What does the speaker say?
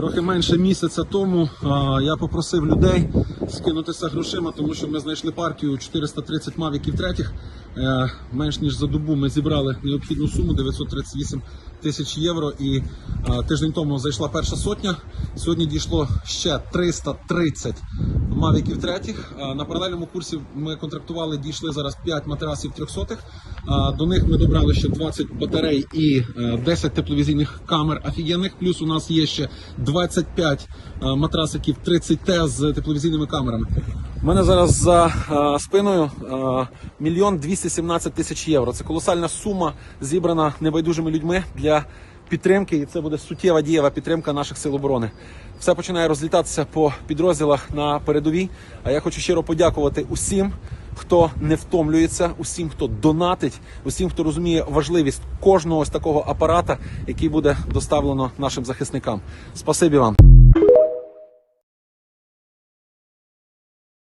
Трохи менше місяця тому а, я попросив людей скинутися грошима, тому що ми знайшли партію 430 мавіків третіх. Е, менш ніж за добу ми зібрали необхідну суму 938 тисяч євро. І а, тиждень тому зайшла перша сотня. Сьогодні дійшло ще 330 мавіків третіх. На паралельному курсі ми контрактували, дійшли зараз 5 матрасів трьохсотих. До них ми добрали ще 20 батарей і е, 10 тепловізійних камер офігенних. Плюс у нас є ще 25 е, матрасиків 30Т з тепловізійними камерами. У мене зараз за е, спиною е, мільйон 217 тисяч євро. Це колосальна сума, зібрана небайдужими людьми для підтримки, і це буде суттєва дієва підтримка наших сил оборони. Все починає розлітатися по підрозділах на передовій. А я хочу щиро подякувати усім, хто не втомлюється, усім, хто донатить, усім, хто розуміє важливість кожного ось такого апарата, який буде доставлено нашим захисникам. Спасибі вам.